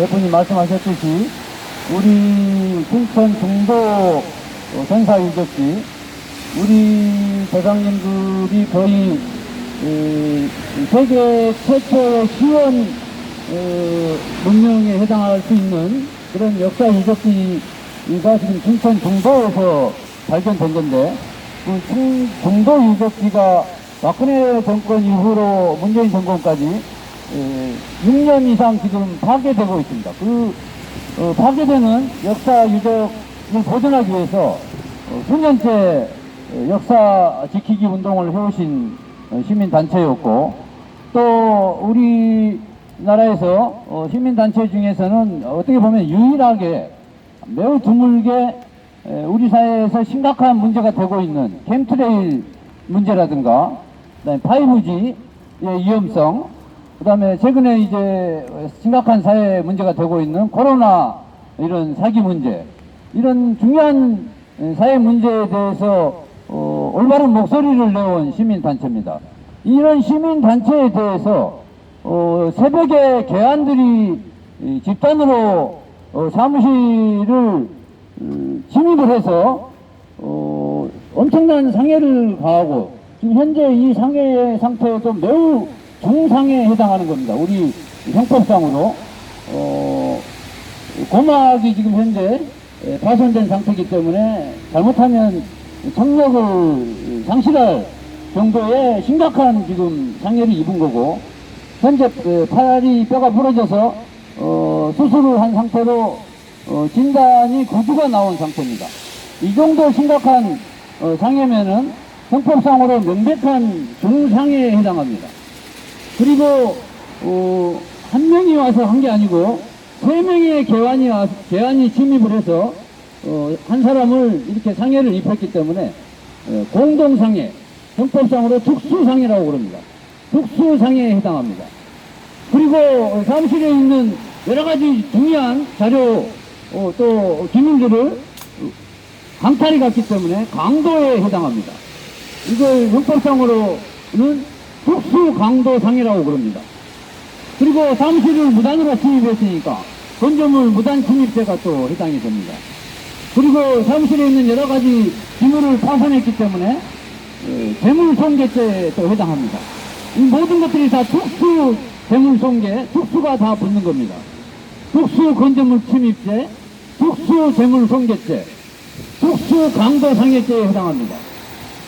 몇 분이 말씀하셨듯이 우리 순천 중도 어, 전사 유적지 우리 조상님들이 거의 에, 세계 최초의 시원 어, 문명에 해당할 수 있는 그런 역사 유적지가 지금 순천 중도에서 발견된 건데 그 충- 중도 유적지가 박근혜 정권 이후로 문재인 정권까지 에, 6년 이상 지금 파괴되고 있습니다. 그 어, 파괴되는 역사 유적을 보존하기 위해서 어, 수년째 어, 역사 지키기 운동을 해오신 어, 시민단체였고 또 우리나라에서 어, 시민단체 중에서는 어떻게 보면 유일하게 매우 드물게 에, 우리 사회에서 심각한 문제가 되고 있는 캠트레일 문제라든가 그다음에 5G의 위험성 그 다음에 최근에 이제 심각한 사회 문제가 되고 있는 코로나 이런 사기 문제 이런 중요한 사회 문제에 대해서 어, 올바른 목소리를 내온 시민단체입니다. 이런 시민단체에 대해서 어, 새벽에 개안들이 이 집단으로 어, 사무실을 음, 침입을 해서 어, 엄청난 상해를 가하고 지금 현재 이 상해 상태도 매우 중상해에 해당하는 겁니다. 우리 형법상으로 어, 고막이 지금 현재 에, 파손된 상태이기 때문에 잘못하면 청력을 상실할 정도의 심각한 지금 상해를 입은 거고 현재 그 팔이 뼈가 부러져서 어, 수술을 한 상태로 어, 진단이 구주가 나온 상태입니다. 이 정도 심각한 어, 상해면은 형법상으로 명백한 중상해에 해당합니다. 그리고 어, 한 명이 와서 한 게 아니고 세 명의 개환이 와, 개환이 침입을 해서 어, 한 사람을 이렇게 상해를 입혔기 때문에 어, 공동상해, 형법상으로 특수상해라고 그럽니다. 특수상해에 해당합니다. 그리고 사무실에 있는 여러 가지 중요한 자료 어, 또 기밀들을 강탈이 갔기 때문에 강도에 해당합니다. 이걸 형법상으로는 특수 강도 상해라고 그럽니다. 그리고 사무실을 무단으로 침입했으니까 건조물 무단 침입죄가 또 해당이 됩니다. 그리고 사무실에 있는 여러 가지 기물을 파손했기 때문에 에, 재물손괴죄에 또 해당합니다. 이 모든 것들이 다 특수 재물손괴, 특수가 다 붙는 겁니다. 특수 건조물 침입죄, 특수 재물손괴죄, 특수 강도상해죄에 해당합니다.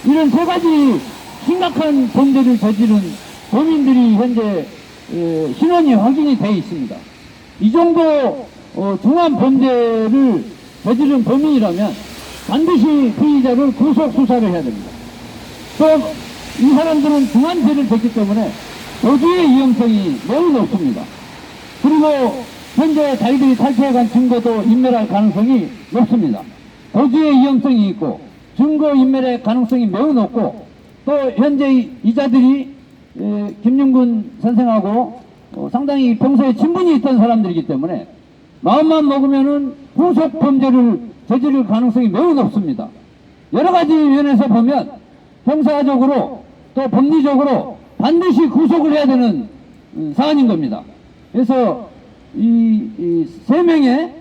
이런 세 가지 심각한 범죄를 저지른 범인들이 현재 에, 신원이 확인이 돼 있습니다. 이 정도 어, 중한 범죄를 저지른 범인이라면 반드시 피의자를 구속 수사를 해야 됩니다. 또 이 사람들은 중한 죄를 졌기 때문에 도주의 위험성이 매우 높습니다. 그리고 현재 자기들이 탈취해간 증거도 인멸할 가능성이 높습니다. 도주의 위험성이 있고 증거 인멸의 가능성이 매우 높고 또 현재 이- 이자들이 에, 김윤근 선생하고 어, 상당히 평소에 친분이 있던 사람들이기 때문에 마음만 먹으면은 후속 범죄를 저지를 가능성이 매우 높습니다. 여러 가지 면에서 보면 형사적으로 또 법리적으로 반드시 구속을 해야 되는 음, 사안인 겁니다. 그래서 이, 이세 명의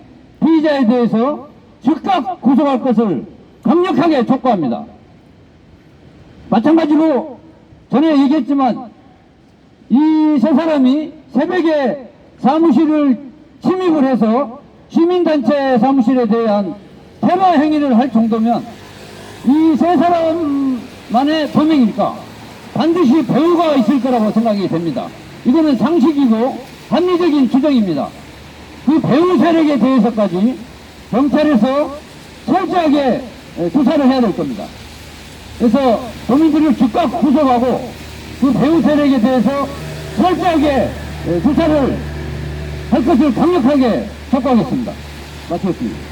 피의자에 대해서 즉각 구속할 것을 강력하게 촉구합니다. 마찬가지로 전에 얘기했지만 이 세 사람이 새벽에 사무실을 침입을 해서 시민단체 사무실에 대한 테러 행위를 할 정도면 이 세 사람만의 범행이니까 반드시 배우가 있을 거라고 생각이 됩니다. 이거는 상식이고 합리적인 추정입니다. 그 배우 세력에 대해서까지 경찰에서 철저하게 에, 수사를 해야 될 겁니다. 그래서 범인들을 즉각 구속하고 그 배우 세력에 대해서 철저하게 에, 수사를 할 것을 강력하게 촉구하겠습니다. 마치겠습니다.